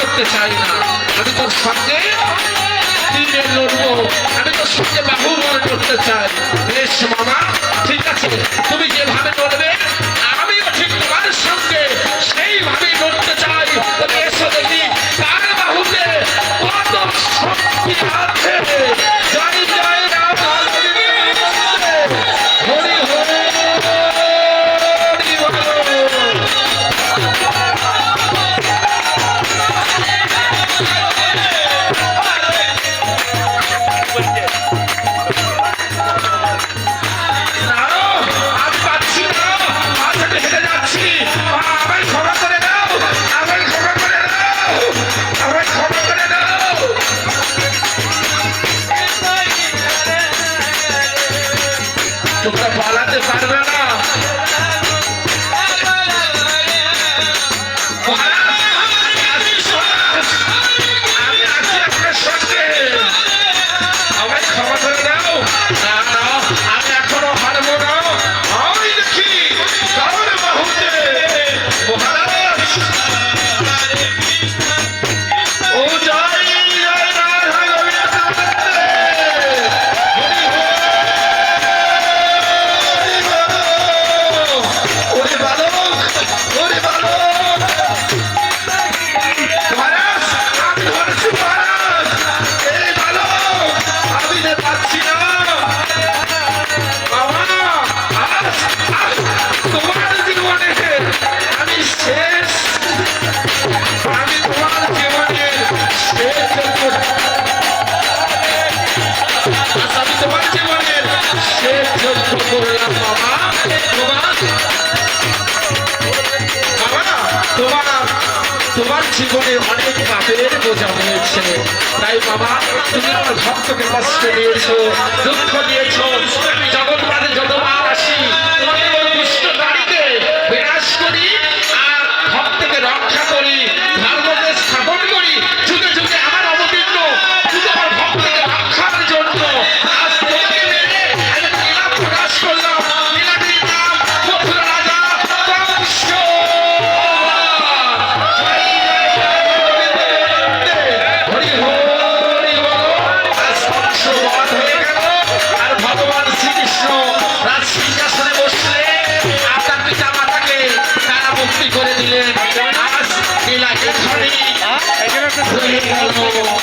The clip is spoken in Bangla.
করতে চাই না। আমি তোর সঙ্গে আমি তোর সঙ্গে ব্যবহার করতে চাই। বেশ, মামা, ঠিক আছে। তুমি যেভাবে করবে পারবে না Thank you. তোমার জীবনে অনেক পাপের বোঝা হয়েছে। তাই বাবা, তুমি আমার ভক্তকে কষ্ট দিয়েছ, দুঃখ দিয়েছ জগৎ Música